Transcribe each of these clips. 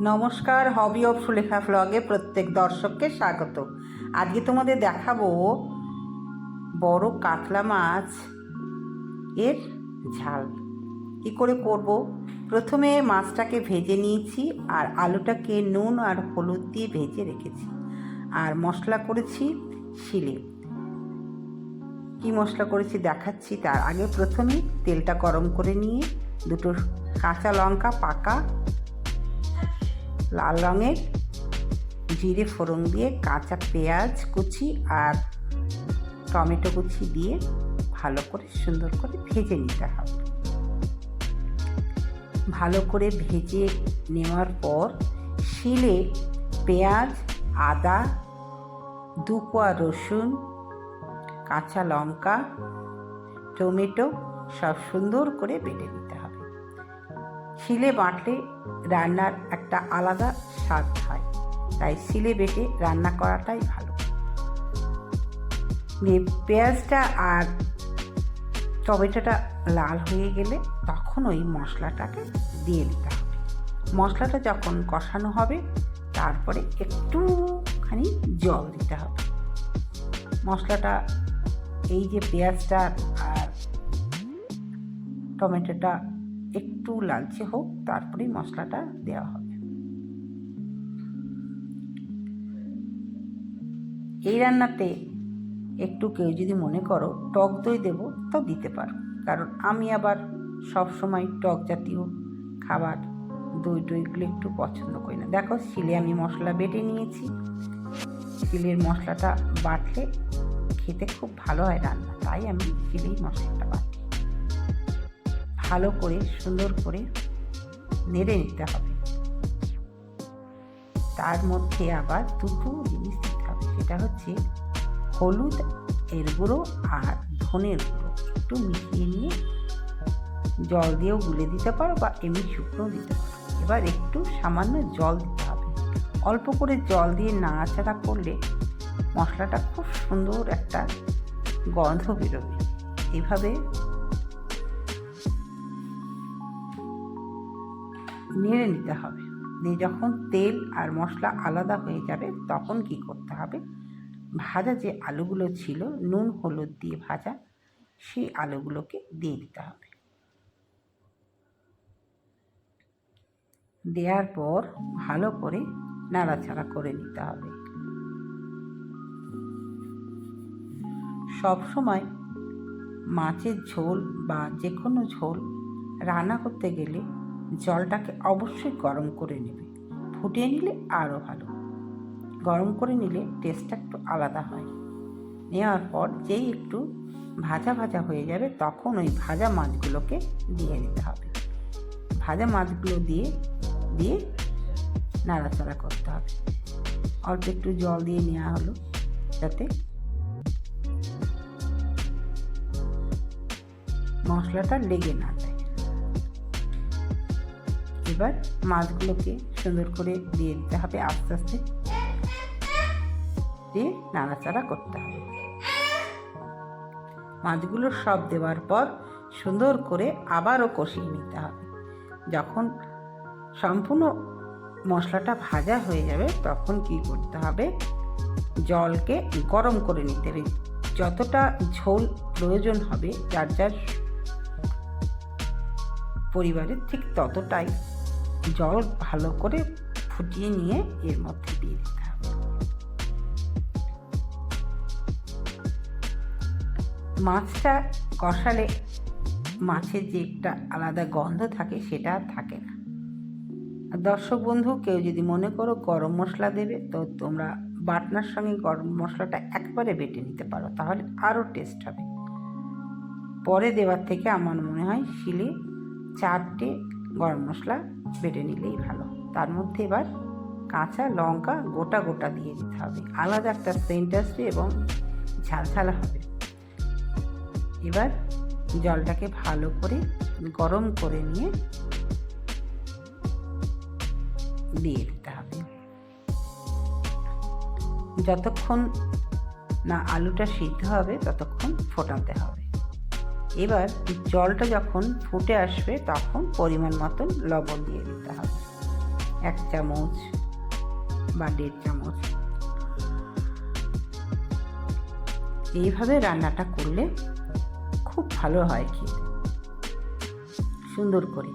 নমস্কার hobby of Sulekha ফ্লগে প্রত্যেক দর্শককে স্বাগত। আজকে তোমাদের দেখাবো বড় কাতলা মাছ এর ঝাল। কী করে করব? প্রথমে মাছটাকে ভেজে নিয়েছি আর আলুটাকে নুন আর হলুদ দিয়ে ভেজে রেখেছি। আর মশলা করেছি শিলে। কি মশলা করেছি দেখাচ্ছি তার আগে প্রথমে তেলটা গরম করে নিয়ে দুটো কাঁচা লঙ্কা পাকা লাল রঙের, জিরে ফোড়ন দিয়ে কাঁচা পেঁয়াজ কুচি আর টমেটো কুচি দিয়ে ভালো করে সুন্দর করে ভেজে নিতে হবে। ভালো করে ভেজে নেওয়ার পর শিলে পেঁয়াজ, আদা দু কোয়া রসুন, কাঁচা লঙ্কা, টমেটো সব সুন্দর করে বেটে নিতে হবে। শিলে বাটলে রান্নার একটা আলাদা স্বাদ হয়। তাই শিলে বেটে রান্না করাটাই ভালো। পেঁয়াজটা আর টমেটোটা লাল হয়ে গেলে তখন ওই মশলাটাকে দিয়ে দিতে হবে। মশলাটা যখন কষানো হবে, তারপরে একটুখানি জল দিতে হবে। মশলাটা, এই যে পেঁয়াজটা আর টমেটোটা একটু লালচে হোক, তারপরেই মশলাটা দেওয়া হবে। এই রান্নাতে একটু কেউ যদি মনে করো টক দই দেবো, তো দিতে পারো। কারণ আমি আবার সব সময় টক জাতীয় খাবার দই টইগুলো একটু পছন্দ করি না। দেখো, শিলে আমি মশলা বেটে নিয়েছি। শিলের মশলাটা বাটলে খেতে খুব ভালো হয় রান্না। তাই আমি শিলেই মশলাটা ভালো করে, সুন্দর করে নেড়ে নিতে হবে। তার মধ্যে আবার দুটো জিনিস দিতে হবে, সেটা হচ্ছে হলুদ এর গুঁড়ো আর ধনের গুঁড়ো। একটু মিশিয়ে নিয়ে জল দিয়েও গুলে দিতে পারো বা এমনি শুকনো দিতে পারো। এবার একটু সামান্য জল দিতে হবে। অল্প করে জল দিয়ে নাড়াচাড়া করলে মশলাটা খুব সুন্দর একটা গন্ধ বেরোবে। এভাবে নেড়ে নিতে হবে। দিয়ে যখন তেল আর মশলা আলাদা হয়ে যাবে, তখন কি করতে হবে? ভাজা যে আলুগুলো ছিল, নুন, হলুদ দিয়ে ভাজা, সেই আলুগুলোকে দিয়ে দিতে হবে। দেওয়ার পর ভালো করে নাড়াচাড়া করে নিতে হবে। সবসময় মাছের ঝোল বা যে কোনো ঝোল রান্না করতে গেলে জলটাকে অবশ্যই গরম করে নেবে। ফুটিয়ে নিলে আরও ভালো। গরম করে নিলে টেস্টটা একটু আলাদা হয়। নেওয়ার পর যেই একটু ভাজা ভাজা হয়ে যাবে তখন ওই ভাজা মাছগুলোকে দিয়ে দিতে হবে। ভাজা মাছগুলো দিয়ে দিয়ে নাড়াচাড়া করতে হবে। অল্প একটু জল দিয়ে নেওয়া হলো যাতে মশলাটা লেগে না যায়। এবার মাছগুলোকে সুন্দর করে দিয়ে দিতে হবে আস্তে আস্তে। দিয়ে নাড়াচাড়া করতে হবে। মাছগুলো সব দেওয়ার পর সুন্দর করে আবারও কষিয়ে নিতে হবে। যখন সম্পূর্ণ মশলাটা ভাজা হয়ে যাবে, তখন কি করতে হবে? জলকে গরম করে নিতে হবে। যতটা ঝোল প্রয়োজন হবে, যার যার পরিবারের ঠিক ততটাই জল ভালো করে ফুটিয়ে নিয়ে এর মধ্যে দিয়ে দিতে হবে। মাছটা কষালে মাছের যে একটা আলাদা গন্ধ থাকে সেটা থাকে না। দর্শক বন্ধু, কেউ যদি মনে করো গরম মশলা দেবে, তো তোমরা বাটনার সঙ্গে গরম মশলাটা একবারে বেটে নিতে পারো, তাহলে আরও টেস্ট হবে। পরে দেওয়ার থেকে আমার মনে হয় শিলে চারটে গরম মশলা বেটে নিলেই ভালো। তার মধ্যে এবার কাঁচা লঙ্কা গোটা গোটা দিয়ে দিতে হবে। আলাদা একটা সেন্ট আসবে এবং ঝালঝালা হবে। এবার জলটাকে ভালো করে গরম করে নিয়ে দিয়ে দিতে হবে। যতক্ষণ না আলুটা সিদ্ধ হবে, ততক্ষণ ফোটাতে হবে। এবার জলটা যখন ফুটে আসবে, তখন পরিমাণ মতন লবণ দিয়ে দিতে হবে। এক চামচ বা দেড় চামচ। এইভাবে রান্নাটা করলে খুব ভালো হয় খেতে। সুন্দর করে।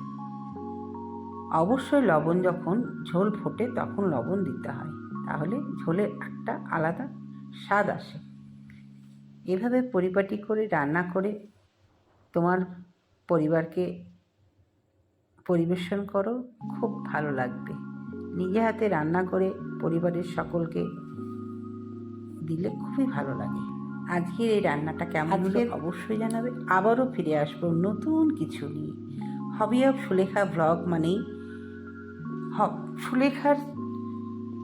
অবশ্যই লবণ যখন ঝোল ফোটে, তখন লবণ দিতে হয়। তাহলে ঝোলের একটা আলাদা স্বাদ আসে। এভাবে পরিপাটি করে, রান্না করে তোমার পরিবারকে পরিবেশন করো খুব ভালো লাগবে। নিজে হাতে রান্না করে পরিবারের সকলকে দিলে খুবই ভালো লাগে। আজকের এই রান্নাটা কেমন হলো অবশ্যই জানাবে। আবারও ফিরে আসব নতুন কিছু নিয়ে। হবি অফ সুলেখা ব্লগ মানেই হ- সুলেখার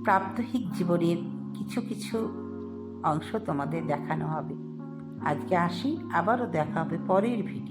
প্রাত্যহিক জীবনের কিছু কিছু অংশ তোমাদের দেখানো হবে। আজকে আসি আবারও দেখা হবে পরের ভিডিও